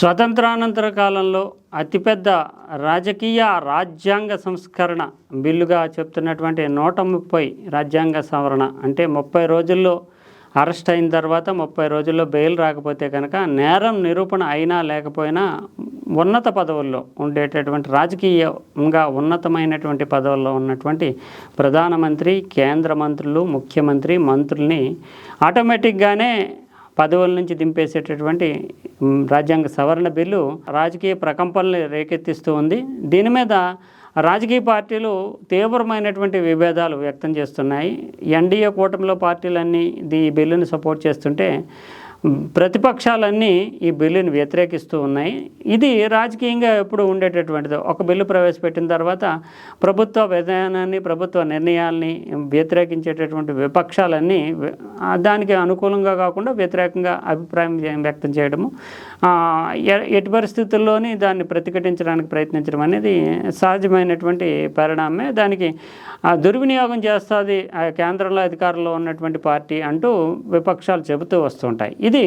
స్వతంత్రానంతర కాలంలో అతిపెద్ద రాజకీయ రాజ్యాంగ సంస్కరణ బిల్లుగా చెప్తున్నటువంటి నూట ముప్పై రాజ్యాంగ సవరణ. అంటే ముప్పై రోజుల్లో అరెస్ట్ అయిన తర్వాత ముప్పై రోజుల్లో బెయిల్ రాకపోతే కనుక నేరం నిరూపణ అయినా లేకపోయినా ఉన్నత పదవుల్లో ఉండేటటువంటి రాజకీయంగా ఉన్నతమైనటువంటి పదవుల్లో ఉన్నటువంటి ప్రధానమంత్రి కేంద్ర మంత్రులు ముఖ్యమంత్రి మంత్రుల్ని ఆటోమేటిక్గానే పదవుల నుంచి దింపేసేటటువంటి రాజ్యాంగ సవరణ బిల్లు రాజకీయ ప్రకంపనలు రేకెత్తిస్తూ ఉంది. దీని మీద రాజకీయ పార్టీలు తీవ్రమైనటువంటి విభేదాలు వ్యక్తం చేస్తున్నాయి. ఎన్డీఏ కూటమిలో పార్టీలన్నీ ఈ బిల్లును సపోర్ట్ చేస్తుంటే ప్రతిపక్షాలన్నీ ఈ బిల్లుని వ్యతిరేకిస్తూ ఉన్నాయి. ఇది రాజకీయంగా ఎప్పుడు ఉండేటటువంటిది. ఒక బిల్లు ప్రవేశపెట్టిన తర్వాత ప్రభుత్వ విధానాన్ని ప్రభుత్వ నిర్ణయాల్ని వ్యతిరేకించేటటువంటి విపక్షాలన్నీ దానికి అనుకూలంగా కాకుండా వ్యతిరేకంగా అభిప్రాయం వ్యక్తం చేయడము ఎటు ఎ- పరిస్థితుల్లోని దాన్ని ప్రతిఘటించడానికి ప్రయత్నించడం అనేది సహజమైనటువంటి పరిణామమే. దానికి దుర్వినియోగం చేస్తుంది ఆ కేంద్రంలో అధికారంలో ఉన్నటువంటి పార్టీ అంటూ విపక్షాలు చెబుతూ వస్తుంటాయి ఇది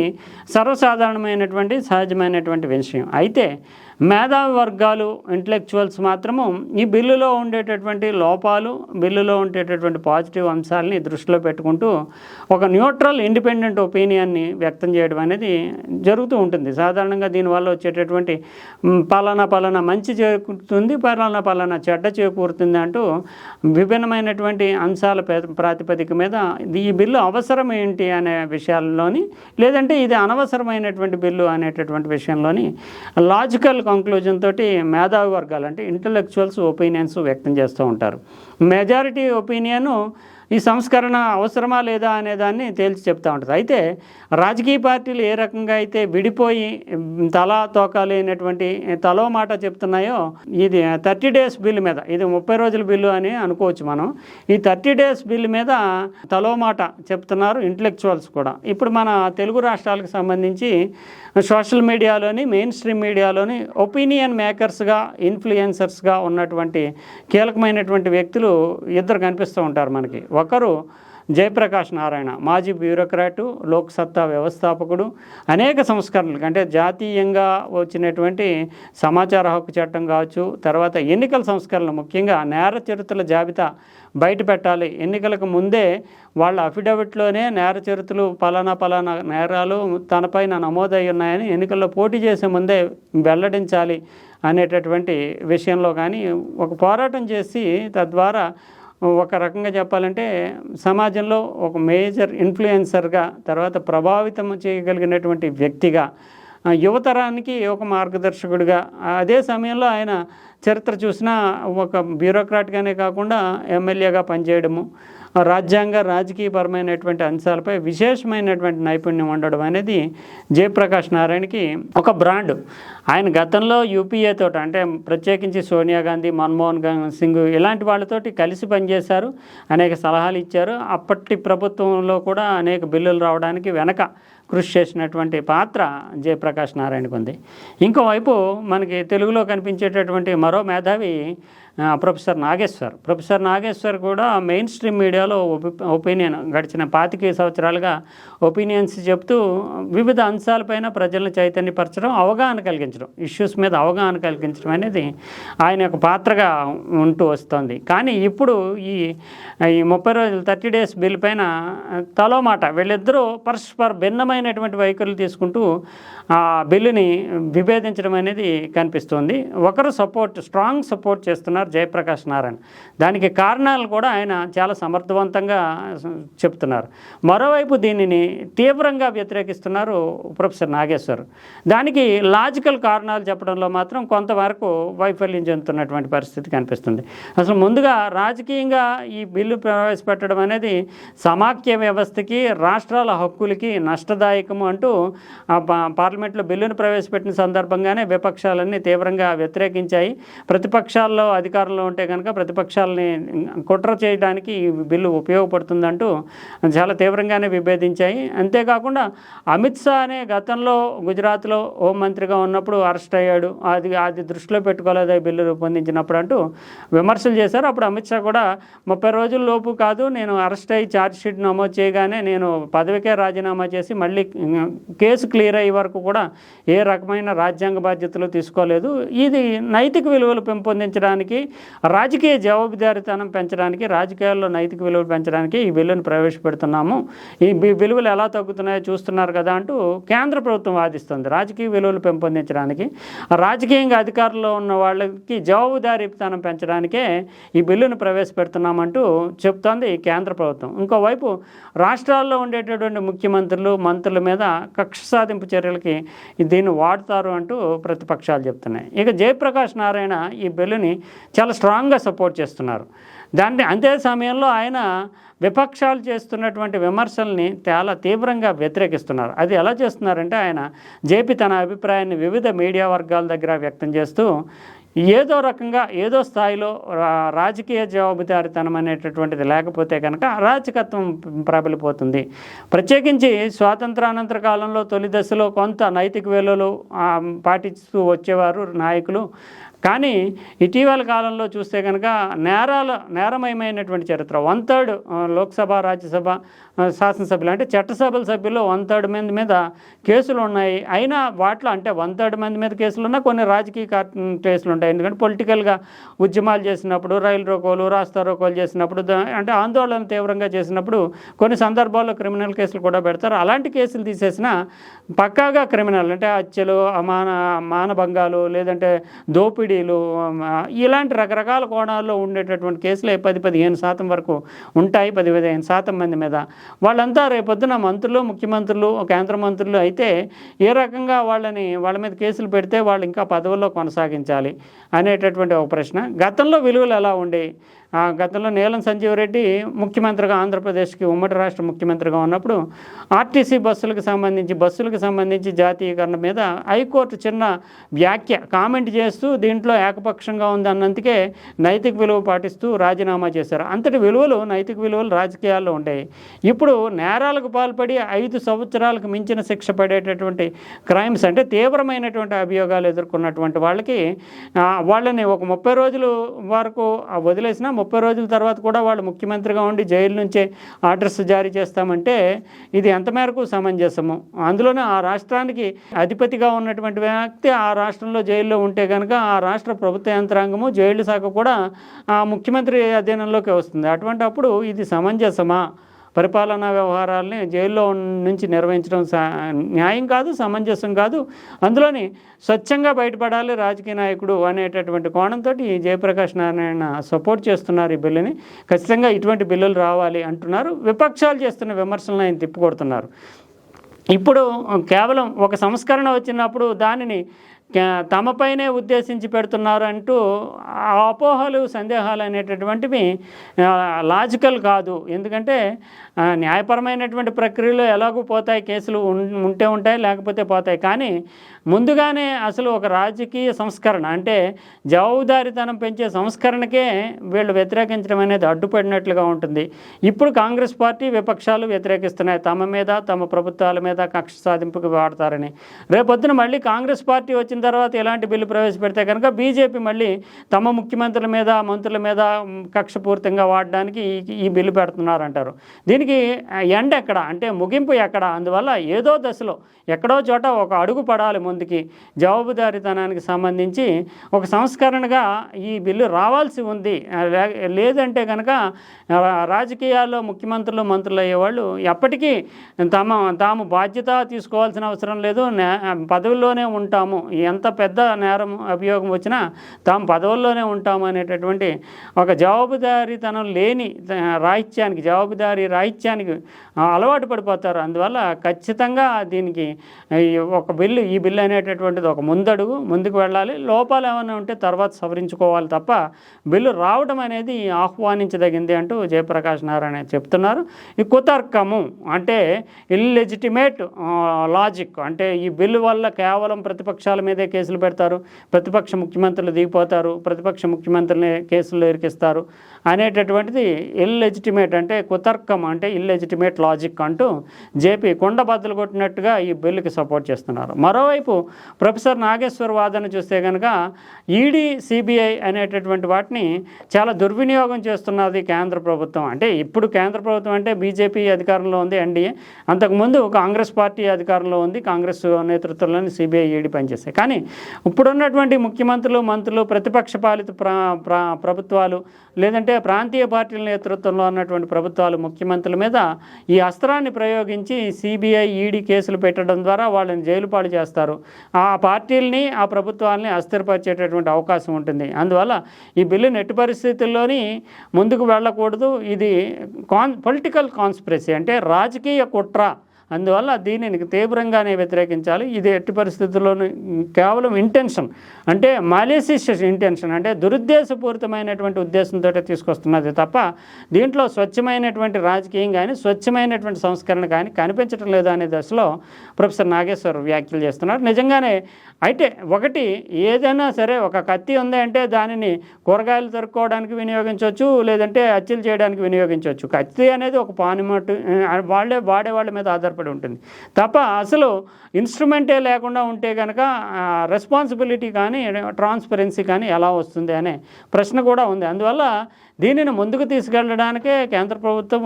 సర్వసాధారణమైనటువంటి సహజమైనటువంటి విషయం. అయితే మేధావి వర్గాలు ఇంటలెక్చువల్స్ మాత్రము ఈ బిల్లులో ఉండేటటువంటి లోపాలు బిల్లులో ఉండేటటువంటి పాజిటివ్ అంశాలని దృష్టిలో పెట్టుకుంటూ ఒక న్యూట్రల్ ఇండిపెండెంట్ ఒపీనియన్ని వ్యక్తం చేయడం అనేది జరుగుతూ ఉంటుంది. సాధారణంగా దీనివల్ల వచ్చేటటువంటి పలానా పలానా మంచి చేకూరుతుంది పలానా పలానా చెడ్డ చేకూరుతుంది అంటూ విభిన్నమైనటువంటి అంశాల పే- ప్రాతిపదిక మీద ఈ బిల్లు అవసరం ఏంటి అనే విషయాల్లోని లేదంటే ఇది అనవసరమైనటువంటి బిల్లు అనేటటువంటి విషయంలోని లాజికల్ కంక్లూజన్ తోటి మేధావి వర్గాలు అంటే ఇంటలెక్చువల్స్ ఒపీనియన్స్ వ్యక్తం చేస్తూ ఉంటారు. మెజారిటీ ఒపీనియను ఈ సంస్కరణ అవసరమా లేదా అనే దాన్ని తేల్చి చెప్తా ఉంటుంది. అయితే రాజకీయ పార్టీలు ఏ రకంగా అయితే విడిపోయి తలా తోకాలు లేనటువంటి తలో మాట చెప్తున్నాయో ఇది థర్టీ డేస్ బిల్ మీద ఇది ముప్పై రోజుల బిల్లు అని అనుకోవచ్చు మనం. ఈ థర్టీ డేస్ బిల్లు మీద తలో మాట చెప్తున్నారు ఇంటలెక్చువల్స్ కూడా. ఇప్పుడు మన తెలుగు రాష్ట్రాలకు సంబంధించి సోషల్ మీడియాలోని మెయిన్ స్ట్రీమ్ మీడియాలోని ఒపీనియన్ మేకర్స్గా ఇన్ఫ్లుయెన్సర్స్గా ఉన్నటువంటి కీలకమైనటువంటి వ్యక్తులు ఇద్దరు కనిపిస్తూ ఉంటారు మనకి. ఒకరు జయప్రకాష్ నారాయణ మాజీ బ్యూరోక్రాటు లోక్సత్తా వ్యవస్థాపకుడు అనేక సంస్కరణలు అంటే జాతీయంగా వచ్చినటువంటి సమాచార హక్కు చట్టం కావచ్చు తర్వాత ఎన్నికల సంస్కరణలు ముఖ్యంగా నేర చరిత్రల జాబితా బయట పెట్టాలి. ఎన్నికలకు ముందే వాళ్ళ అఫిడవిట్లోనే నేర చరిత్రలు పలానా పలానా నేరాలు తనపైన నమోదై ఉన్నాయని ఎన్నికల్లో పోటీ చేసే ముందే వెల్లడించాలి అనేటటువంటి విషయంలో కానీ ఒక పోరాటం చేసి తద్వారా ఒక రకంగా చెప్పాలంటే సమాజంలో ఒక మేజర్ ఇన్ఫ్లుయెన్సర్గా తర్వాత ప్రభావితం చేయగలిగినటువంటి వ్యక్తిగా యువతరానికి ఒక మార్గదర్శకుడిగా అదే సమయంలో ఆయన చరిత్ర చూసినా ఒక బ్యూరోక్రాట్గానే కాకుండా ఎమ్మెల్యేగా పనిచేయడము రాజ్యాంగ రాజకీయపరమైనటువంటి అంశాలపై విశేషమైనటువంటి నైపుణ్యం ఉండడం అనేది జయప్రకాష్ నారాయణకి ఒక బ్రాండ్. ఆయన గతంలో యూపీఏ తోటి అంటే ప్రత్యేకించి సోనియా గాంధీ మన్మోహన్ గా- సింగ్ ఇలాంటి వాళ్ళతోటి కలిసి పనిచేశారు అనేక సలహాలు ఇచ్చారు. అప్పటి ప్రభుత్వంలో కూడా అనేక బిల్లులు రావడానికి వెనక కృషి చేసినటువంటి పాత్ర జయప్రకాష్ నారాయణకు ఉంది. ఇంకోవైపు మనకి తెలుగులో కనిపించేటటువంటి మరో మేధావి ప్రొఫెసర్ నాగేశ్వర్. ప్రొఫెసర్ నాగేశ్వర్ కూడా మెయిన్ స్ట్రీమ్ మీడియాలో ఒపీనియన్ గడిచిన పాతిక సంవత్సరాలుగా ఒపీనియన్స్ చెప్తూ వివిధ అంశాలపైన ప్రజలను చైతన్యపరచడం అవగాహన కలిగించడం ఇష్యూస్ మీద అవగాహన కలిగించడం అనేది ఆయన యొక్క పాత్రగా ఉంటూ వస్తుంది. కానీ ఇప్పుడు ఈ ఈ ముప్పై రోజులు థర్టీ డేస్ బిల్ పైన తలో మాట వీళ్ళిద్దరూ పరస్పర భిన్నమైనటువంటి వైఖరులు తీసుకుంటూ బిల్లుని విభేదించడం అనేది కనిపిస్తుంది. ఒకరు సపోర్ట్ స్ట్రాంగ్ సపోర్ట్ చేస్తున్నారు జయప్రకాష్ నారాయణ. దానికి కారణాలు కూడా ఆయన చాలా సమర్థవంతంగా చెప్తున్నారు. మరోవైపు దీనిని తీవ్రంగా వ్యతిరేకిస్తున్నారు ప్రొఫెసర్ నాగేశ్వర్. దానికి లాజికల్ కారణాలు చెప్పడంలో మాత్రం కొంతవరకు వైఫల్యం చెందుతున్నటువంటి పరిస్థితి కనిపిస్తుంది. అసలు ముందుగా రాజకీయంగా ఈ బిల్లు ప్రవేశపెట్టడం అనేది సమాఖ్య వ్యవస్థకి రాష్ట్రాల హక్కులకి నష్టదాయకము అంటూ పార్లమెంట్లో బిల్లును ప్రవేశపెట్టిన సందర్భంగానే విపక్షాలన్నీ తీవ్రంగా వ్యతిరేకించాయి. ప్రతిపక్షాల్లో అధికారంలో ఉంటే కనుక ప్రతిపక్షాలని కుట్ర చేయడానికి ఈ బిల్లు ఉపయోగపడుతుందంటూ చాలా తీవ్రంగానే విభేదించాయి. అంతేకాకుండా అమిత్ షా అనే గతంలో గుజరాత్లో హోంమంత్రిగా ఉన్నప్పుడు అరెస్ట్ అయ్యాడు. అది అది దృష్టిలో పెట్టుకోలేదు బిల్లు రూపొందించినప్పుడు అంటూ విమర్శలు చేశారు. అప్పుడు అమిత్ షా కూడా ముప్పై రోజుల లోపు కాదు నేను అరెస్ట్ అయ్యి ఛార్జ్ షీట్ నమోదు చేయగానే నేను పదవికే రాజీనామా చేసి మళ్ళీ కేసు క్లియర్ అయ్యే వరకు కూడా ఏ రకమైన రాజ్యాంగ బాధ్యతలు తీసుకోలేదు. ఇది నైతిక విలువలు పెంపొందించడానికి రాజకీయ జవాబుదారీతనం పెంచడానికి రాజకీయాల్లో నైతిక విలువలు పెంచడానికి ఈ బిల్లును ప్రవేశపెడుతున్నాము. ఈ విలువలు ఎలా తగ్గుతున్నాయో చూస్తున్నారు కదా అంటూ కేంద్ర ప్రభుత్వం వాదిస్తుంది. రాజకీయ విలువలు పెంపొందించడానికి రాజకీయంగా అధికారంలో ఉన్న వాళ్ళకి జవాబుదారీతనం పెంచడానికే ఈ బిల్లును ప్రవేశపెడుతున్నామంటూ చెప్తోంది కేంద్ర ప్రభుత్వం. ఇంకోవైపు రాష్ట్రాల్లో ఉండేటటువంటి ముఖ్యమంత్రులు మంత్రుల మీద కక్ష సాధింపు చర్యలకి దీన్ని వాడతారు అంటూ ప్రతిపక్షాలు చెప్తున్నాయి. ఇక జయప్రకాష్ నారాయణ ఈ బిల్లుని చాలా స్ట్రాంగ్గా సపోర్ట్ చేస్తున్నారు. దాన్ని అంతే సమయంలో ఆయన విపక్షాలు చేస్తున్నటువంటి విమర్శల్ని చాలా తీవ్రంగా వ్యతిరేకిస్తున్నారు. అది ఎలా చేస్తున్నారంటే ఆయన జేపీ తన అభిప్రాయాన్ని వివిధ మీడియా వర్గాల దగ్గర వ్యక్తం చేస్తూ ఏదో రకంగా ఏదో స్థాయిలో రాజకీయ జవాబుదారితనం అనేటటువంటిది లేకపోతే కనుక అరాచకత్వం ప్రబలిపోతుంది. ప్రత్యేకించి స్వాతంత్రానంతర కాలంలో తొలి దశలో కొంత నైతిక విలువలు పాటిస్తూ వచ్చేవారు నాయకులు. కానీ ఇటీవల కాలంలో చూస్తే కనుక నేరాల నేరమయమైనటువంటి చరిత్ర. వన్ థర్డ్ లోక్సభ రాజ్యసభ శాసనసభ్యులు అంటే చట్టసభల సభ్యులు వన్ థర్డ్ మంది మీద కేసులు ఉన్నాయి. అయినా వాటిలో అంటే వన్ థర్డ్ మంది మీద కేసులు ఉన్నా కొన్ని రాజకీయ కేసులు ఉంటాయి. ఎందుకంటే పొలిటికల్గా ఉద్యమాలు చేసినప్పుడు రైలు రోకోలు రాస్తా రోకోలు చేసినప్పుడు అంటే ఆందోళన తీవ్రంగా చేసినప్పుడు కొన్ని సందర్భాల్లో క్రిమినల్ కేసులు కూడా పెడతారు. అలాంటి కేసులు తీసేసిన పక్కాగా క్రిమినల్ అంటే హత్యలు అమాన మానభంగాలు లేదంటే దోపిడీలు ఇలాంటి రకరకాల కోణాల్లో ఉండేటటువంటి కేసులే పది పదిహేను శాతం వరకు ఉంటాయి. పది పదిహేను శాతం మంది మీద. వాళ్ళంతా రేపొద్దున మంత్రులు ముఖ్యమంత్రులు కేంద్ర మంత్రులు అయితే ఏ రకంగా వాళ్ళని వాళ్ళ మీద కేసులు పెడితే వాళ్ళు ఇంకా పదవుల్లో కొనసాగించాలి. అనేటటువంటి ఒక ప్రశ్న. గతంలో విలువలు ఎలా ఉండేవి గతంలో నీలం సంజీవరెడ్డి ముఖ్యమంత్రిగా ఆంధ్రప్రదేశ్కి ఉమ్మడి రాష్ట్ర ముఖ్యమంత్రిగా ఉన్నప్పుడు ఆర్టీసీ బస్సులకు సంబంధించి బస్సులకు సంబంధించి జాతీయకరణ మీద హైకోర్టు చిన్న వ్యాఖ్య కామెంట్ చేస్తూ దీంట్లో ఏకపక్షంగా ఉందన్నందుకే నైతిక విలువ పాటిస్తూ రాజీనామా చేశారు. అంతటి విలువలు నైతిక విలువలు రాజకీయాల్లో ఉంటాయి ఇప్పుడు నేరాలకు పాల్పడి ఐదు సంవత్సరాలకు మించిన శిక్ష పడేటటువంటి క్రైమ్స్ అంటే తీవ్రమైనటువంటి అభియోగాలు ఎదుర్కొన్నటువంటి వాళ్ళకి వాళ్ళని ఒక ముప్పై రోజులు వరకు వదిలేసిన వదిలేసినా ముప్పై రోజుల తర్వాత కూడా వాళ్ళు ముఖ్యమంత్రిగా ఉండి జైలు నుంచే ఆర్డర్స్ జారీ చేస్తామంటే ఇది ఎంత మేరకు సమంజసము? అందులోనే ఆ రాష్ట్రానికి అధిపతిగా ఉన్నటువంటి వ్యక్తి ఆ రాష్ట్రంలో జైల్లో ఉంటే కనుక ఆ రాష్ట్ర ప్రభుత్వ యంత్రాంగము జైలు శాఖ కూడా ఆ ముఖ్యమంత్రి అధీనంలోకి వస్తుంది. అటువంటి అప్పుడు ఇది సమంజసమా? పరిపాలనా వ్యవహారాలని జైల్లో నుంచి నిర్వహించడం సా- న్యాయం కాదు సమంజసం కాదు. అందులోని స్వచ్ఛంగా బయటపడాలి రాజకీయ నాయకుడు అనేటటువంటి కోణంతో ఈ జయప్రకాష్ నారాయణ సపోర్ట్ చేస్తున్నారు ఈ బిల్లుని. ఖచ్చితంగా ఇటువంటి బిల్లులు రావాలి అంటున్నారు. విపక్షాలు చేస్తున్న విమర్శలను ఆయన తిప్పికొడుతున్నారు. ఇప్పుడు కేవలం ఒక సంస్కరణ వచ్చినప్పుడు దానిని తమపైనే ఉద్దేశించి పెడుతున్నారు అంటూ అపోహలు సందేహాలు అనేటటువంటివి లాజికల్ కాదు. ఎందుకంటే న్యాయపరమైనటువంటి ప్రక్రియలో ఎలాగూ పోతాయి కేసులు ఉంటే ఉంటాయి లేకపోతే పోతాయి. కానీ ముందుగానే అసలు ఒక రాజకీయ సంస్కరణ అంటే జవాబుదారితనం పెంచే సంస్కరణకే వీళ్ళు వ్యతిరేకించడం అనేది అడ్డుపడినట్లుగా ఉంటుంది. ఇప్పుడు కాంగ్రెస్ పార్టీ విపక్షాలు వ్యతిరేకిస్తున్నాయి. తమ మీద తమ ప్రభుత్వాల మీద కక్ష సాధింపుకి వాడతారని. రేపొద్దున మళ్ళీ కాంగ్రెస్ పార్టీ వచ్చిన తర్వాత ఎలాంటి బిల్లు ప్రవేశపెడితే కనుక బీజేపీ మళ్ళీ తమ ముఖ్యమంత్రుల మీద మంత్రుల మీద కక్షపూర్తంగా కక్షపూరితంగా వాడడానికి ఈ- బిల్లు పెడుతున్నారంటారు. దీనికి ఎండ్ ఎక్కడ? అంటే ముగింపు ఎక్కడ? అందువల్ల ఏదో దశలో ఎక్కడో చోట ఒక అడుగు పడాలి ముందుకి. జవాబుదారీతనానికి సంబంధించి ఒక సంస్కరణగా ఈ బిల్లు రావాల్సి ఉంది. లేదంటే కనుక రాజకీయాల్లో ముఖ్యమంత్రులు మంత్రులు అయ్యేవాళ్ళు ఎప్పటికీ తమ తాము బాధ్యత తీసుకోవాల్సిన అవసరం లేదు. నే- పదవుల్లోనే ఉంటాము. ఎంత పెద్ద నేరం అభియోగం వచ్చినా తాము పదవుల్లోనే ఉంటామనేటటువంటి ఒక జవాబుదారీతనం లేని రాహిత్యానికి జవాబుదారీ రాహిత్యానికి అలవాటు పడిపోతారు. అందువల్ల ఖచ్చితంగా దీనికి ఈ ఒక బిల్లు ఈ బిల్లు అనేటటువంటిది ఒక ముందడుగు ముందుకు వెళ్ళాలి. లోపాలు ఏమైనా ఉంటే తర్వాత సవరించుకోవాలి తప్ప బిల్లు రావడం అనేది ఆహ్వానించదగింది అంటూ జయప్రకాష్ నారాయణ చెప్తున్నారు. ఈ కుతర్కము అంటే ఇల్లెజిటిమేట్ లాజిక్ అంటే ఈ బిల్లు వల్ల కేవలం ప్రతిపక్షాల మీద మీదే కేసులు పెడతారు ప్రతిపక్ష ముఖ్యమంత్రులు దిగిపోతారు ప్రతిపక్ష ముఖ్యమంత్రులనే కేసులు ఇరికిస్తారు అనేటటువంటిది ఇల్లెజిటిమేట్ అంటే కుతర్కం అంటే ఇల్లెజిటిమేట్ లాజిక్ అంటూ జేపీ కొండ బద్దలు కొట్టినట్టుగా ఈ బిల్లుకి సపోర్ట్ చేస్తున్నారు. మరోవైపు ప్రొఫెసర్ నాగేశ్వర్ వాదన చూస్తే కనుక ఈడీ సిబిఐ అనేటటువంటి వాటిని చాలా దుర్వినియోగం చేస్తున్నది కేంద్ర ప్రభుత్వం. అంటే ఇప్పుడు కేంద్ర ప్రభుత్వం అంటే బీజేపీ అధికారంలో ఉంది ఎన్డీఏ. అంతకుముందు కాంగ్రెస్ పార్టీ అధికారంలో ఉంది కాంగ్రెస్ నేతృత్వంలోని సిబిఐ ఈడీ పనిచేస్తాయి. కానీ ఇప్పుడున్నటువంటి ముఖ్యమంత్రులు మంత్రులు ప్రతిపక్ష పాలిత ప్రా ప్రా ప్రభుత్వాలు లేదంటే ప్రాంతీయ పార్టీల నేతృత్వంలో ఉన్నటువంటి ప్రభుత్వాలు ముఖ్యమంత్రుల మీద ఈ అస్త్రాన్ని ప్రయోగించి సిబిఐ ఈడీ కేసులు పెట్టడం ద్వారా వాళ్ళని జైలు పాలు చేస్తారు. ఆ పార్టీలని ఆ ప్రభుత్వాలని అస్థిరపరిచేటటువంటి అవకాశం ఉంటుంది. అందువల్ల ఈ బిల్లు ఎట్టి పరిస్థితుల్లోని ముందుకు వెళ్ళకూడదు. ఇది కాన్ పొలిటికల్ కాన్స్పిరసీ అంటే రాజకీయ కుట్ర అందువల్ల దీనిని తీవ్రంగానే వ్యతిరేకించాలి. ఇది ఎట్టి పరిస్థితుల్లోనూ కేవలం ఇంటెన్షన్ అంటే మాలేసిషియస్ ఇంటెన్షన్ అంటే దురుద్దేశపూరితమైనటువంటి ఉద్దేశంతో తీసుకొస్తున్నది తప్ప దీంట్లో స్వచ్ఛమైనటువంటి రాజకీయం కానీ స్వచ్ఛమైనటువంటి సంస్కరణ కానీ కనిపించడం లేదు అనే దశలో ప్రొఫెసర్ నాగేశ్వర్ వ్యాఖ్యలు చేస్తున్నారు. నిజంగానే అయితే ఒకటి ఏదైనా సరే ఒక కత్తి ఉంది అంటే దానిని కూరగాయలు తరుక్కోవడానికి వినియోగించవచ్చు లేదంటే అచ్చులు చేయడానికి వినియోగించవచ్చు. కత్తి అనేది ఒక పానిమట్టు వాళ్ళే వాడే వాళ్ళ మీద ఆధారపడి ఉంటుంది. తప్ప అసలు ఇన్స్ట్రుమెంటే లేకుండా ఉంటే కనుక రెస్పాన్సిబిలిటీ కానీ ట్రాన్స్పరెన్సీ కానీ ఎలా వస్తుంది అనే ప్రశ్న కూడా ఉంది. అందువల్ల దీనిని ముందుకు తీసుకెళ్ళడానికే కేంద్ర ప్రభుత్వం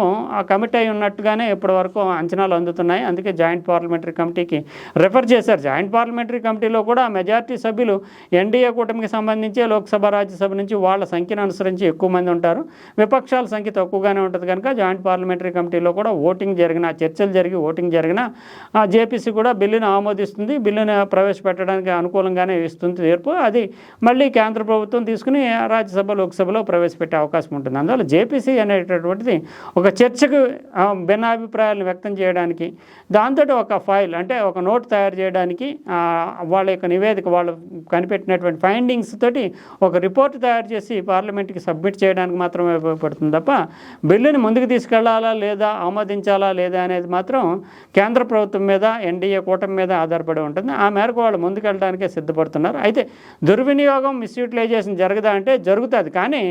కమిట్ అయి ఉన్నట్టుగానే ఇప్పటివరకు అంచనాలు అందుతున్నాయి. అందుకే జాయింట్ పార్లమెంటరీ కమిటీకి రెఫర్ చేశారు. జాయింట్ పార్లమెంటరీ కమిటీలో కూడా మెజార్టీ సభ్యులు ఎన్డీఏ కూటమికి సంబంధించి లోక్సభ రాజ్యసభ నుంచి వాళ్ళ సంఖ్యను అనుసరించి ఎక్కువ మంది ఉంటారు. విపక్షాల సంఖ్య తక్కువగానే ఉంటుంది కనుక జాయింట్ పార్లమెంటరీ కమిటీలో కూడా ఓటింగ్ జరిగిన చర్చలు జరిగి ఓటింగ్ జరిగిన ఆ జేపీసీ కూడా బిల్లును ఆమోదిస్తుంది. బిల్లును ప్రవేశపెట్టడానికి అనుకూలంగానే ఇస్తుంది తీర్పు. అది మళ్ళీ కేంద్ర ప్రభుత్వం తీసుకుని రాజ్యసభ లోక్సభలో ప్రవేశపెట్టే అవకాశం అవకాశం ఉంటుంది. అందువల్ల జేపీసీ అనేటటువంటిది ఒక చర్చకు భిన్నాభిప్రాయాలను వ్యక్తం చేయడానికి దాంతో ఒక ఫైల్ అంటే ఒక నోట్ తయారు చేయడానికి వాళ్ళ యొక్క నివేదిక వాళ్ళు కనిపెట్టినటువంటి ఫైండింగ్స్ తోటి ఒక రిపోర్ట్ తయారు చేసి పార్లమెంట్కి సబ్మిట్ చేయడానికి మాత్రమే ఉపయోగపడుతుంది తప్ప బిల్లుని ముందుకు తీసుకెళ్ళాలా లేదా ఆమోదించాలా లేదా అనేది మాత్రం కేంద్ర ప్రభుత్వం మీద ఎన్డీఏ కూటమి మీద ఆధారపడి ఉంటుంది. ఆ మేరకు వాళ్ళు ముందుకెళ్ళడానికే సిద్ధపడుతున్నారు. అయితే దుర్వినియోగం మిస్యూటిలైజేషన్ జరగదా అంటే జరుగుతుంది. కానీ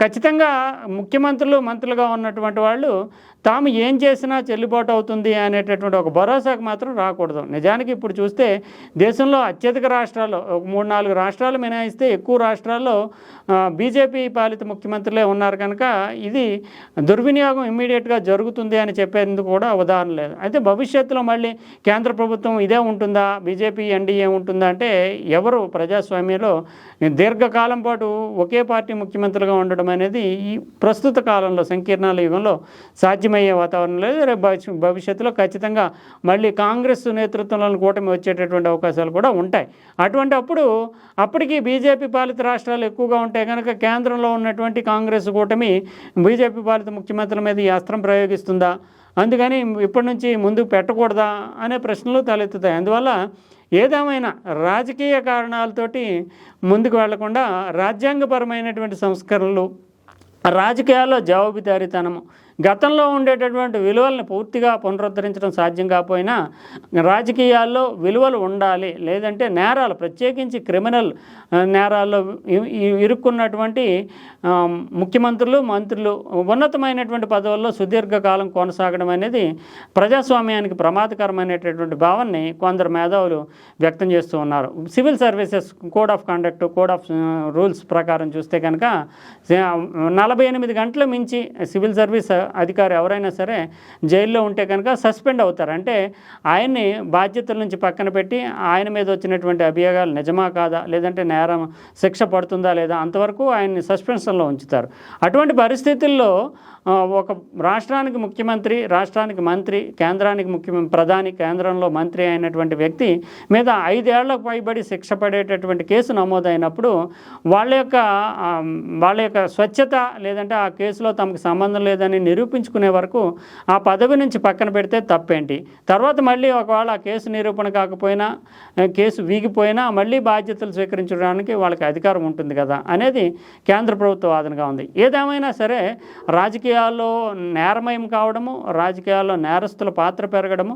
ఖచ్చితంగా ముఖ్యమంత్రులు మంత్రులుగా ఉన్నటువంటి వాళ్ళు తాము ఏం చేసినా చెల్లుబాటు అవుతుంది అనేటటువంటి ఒక భరోసాకు మాత్రం రాకూడదు. నిజానికి ఇప్పుడు చూస్తే దేశంలో అత్యధిక రాష్ట్రాల్లో ఒక మూడు నాలుగు రాష్ట్రాలు మినహాయిస్తే ఎక్కువ రాష్ట్రాల్లో బీజేపీ పాలిత ముఖ్యమంత్రులే ఉన్నారు కనుక ఇది దుర్వినియోగం ఇమ్మీడియట్గా జరుగుతుంది అని చెప్పేందుకు కూడా ఉదాహరణ లేదు. అయితే భవిష్యత్తులో మళ్ళీ కేంద్ర ప్రభుత్వం ఇదే ఉంటుందా? బీజేపీ ఎన్డీఏ ఉంటుందా? అంటే ఎవరు ప్రజాస్వామ్యంలో దీర్ఘకాలం పాటు ఒకే పార్టీ ముఖ్యమంత్రులుగా ఉండడం అనేది ఈ ప్రస్తుత కాలంలో సంకీర్ణాల యుగంలో సాధ్యమయ్యే వాతావరణం లేదు. రేపు భవిష్యత్తులో ఖచ్చితంగా మళ్ళీ కాంగ్రెస్ నేతృత్వంలోని కూటమి వచ్చేటటువంటి అవకాశాలు కూడా ఉంటాయి. అటువంటి అప్పుడు అప్పటికి బీజేపీ పాలిత రాష్ట్రాలు ఎక్కువగా ఉంటాయి కనుక కేంద్రంలో ఉన్నటువంటి కాంగ్రెస్ కూటమి బీజేపీ పాలిత ముఖ్యమంత్రుల మీద ఈ అస్త్రం ప్రయోగిస్తుందా? అందుకని ఇప్పటి నుంచి ముందుకు పెట్టకూడదా? అనే ప్రశ్నలు తలెత్తుతాయి. అందువల్ల ఏదేమైనా రాజకీయ కారణాలతోటి ముందుకు వెళ్ళకుండా రాజ్యాంగపరమైనటువంటి సంస్కరణలు రాజకీయాల్లో జవాబుదారీతనము గతంలో ఉండేటటువంటి విలువల్ని పూర్తిగా పునరుద్ధరించడం సాధ్యం కాకపోయినా రాజకీయాల్లో విలువలు ఉండాలి లేదంటే నేరాలు ప్రత్యేకించి క్రిమినల్ నేరాల్లో ఇరుక్కున్నటువంటి ముఖ్యమంత్రులు మంత్రులు ఉన్నతమైనటువంటి పదవుల్లో సుదీర్ఘకాలం కొనసాగడం అనేది ప్రజాస్వామ్యానికి ప్రమాదకరమైనటువంటి భావాన్ని కొందరు మేధావులు వ్యక్తం చేస్తూ ఉన్నారు. Civil services code of conduct code of rules ప్రకారం చూస్తే కనుక నలభై ఎనిమిది గంటల మించి సివిల్ సర్వీస్ అధికారి ఎవరైనా సరే జైల్లో ఉంటే కనుక సస్పెండ్ అవుతారు. అంటే ఆయన్ని బాధ్యతల నుంచి పక్కన పెట్టి ఆయన మీద వచ్చినటువంటి అభియోగాలు నిజమా కాదా లేదంటే నేరం శిక్ష పడుతుందా లేదా అంతవరకు ఆయన్ని సస్పెన్షన్లో ఉంచుతారు. అటువంటి పరిస్థితుల్లో ఒక రాష్ట్రానికి ముఖ్యమంత్రి రాష్ట్రానికి మంత్రి కేంద్రానికి ముఖ్య ప్రధాని కేంద్రంలో మంత్రి అయినటువంటి వ్యక్తి మీద ఐదేళ్ళకు పైబడి శిక్ష పడేటటువంటి కేసు నమోదైనప్పుడు వాళ్ళ యొక్క వాళ్ళ యొక్క స్వచ్ఛత లేదంటే ఆ కేసులో తమకు సంబంధం లేదని నిరూ నిరూపించుకునే వరకు ఆ పదవి నుంచి పక్కన పెడితే తప్పేంటి? తర్వాత మళ్ళీ ఒకవేళ ఆ కేసు నిరూపణ కాకపోయినా కేసు వీగిపోయినా మళ్ళీ బాధ్యతలు స్వీకరించడానికి వాళ్ళకి అధికారం ఉంటుంది కదా అనేది కేంద్ర ప్రభుత్వ వాదనగా ఉంది. ఏదేమైనా సరే రాజకీయాల్లో నేరమయం కావడము రాజకీయాల్లో నేరస్తుల పాత్ర పెరగడము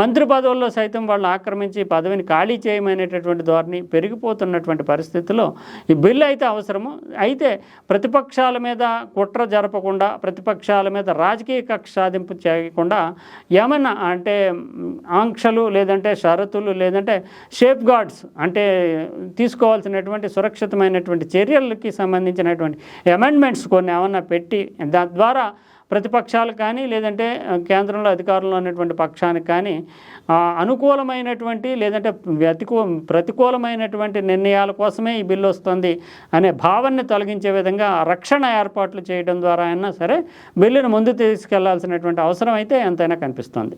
మంత్రి పదవుల్లో సైతం వాళ్ళు ఆక్రమించి పదవిని ఖాళీ చేయమనేటటువంటి ధోరణి పెరిగిపోతున్నటువంటి పరిస్థితుల్లో ఈ బిల్లు అయితే అవసరము. అయితే ప్రతిపక్షాల మీద కుట్ర జరపకుండా ప్రతిపక్షాల మీద రాజకీయ కక్ష సాధింపు చేయకుండా ఏమన్నా అంటే ఆంక్షలు లేదంటే షరతులు లేదంటే షేప్ గార్డ్స్ అంటే తీసుకోవాల్సినటువంటి సురక్షితమైనటువంటి చర్యలకి సంబంధించినటువంటి అమెండ్మెంట్స్ కొన్ని ఏమన్నా పెట్టి దాని ప్రతిపక్షాలు కానీ లేదంటే కేంద్రంలో అధికారంలో ఉన్నటువంటి పక్షానికి కానీ అనుకూలమైనటువంటి లేదంటే వ్యతికూ ప్రతికూలమైనటువంటి నిర్ణయాల కోసమే ఈ బిల్లు వస్తుంది అనే భావాన్ని తొలగించే విధంగా రక్షణ ఏర్పాట్లు చేయడం ద్వారా అయినా సరే బిల్లును ముందు తీసుకెళ్ళాల్సినటువంటి అవసరం అయితే ఎంతైనా కనిపిస్తుంది.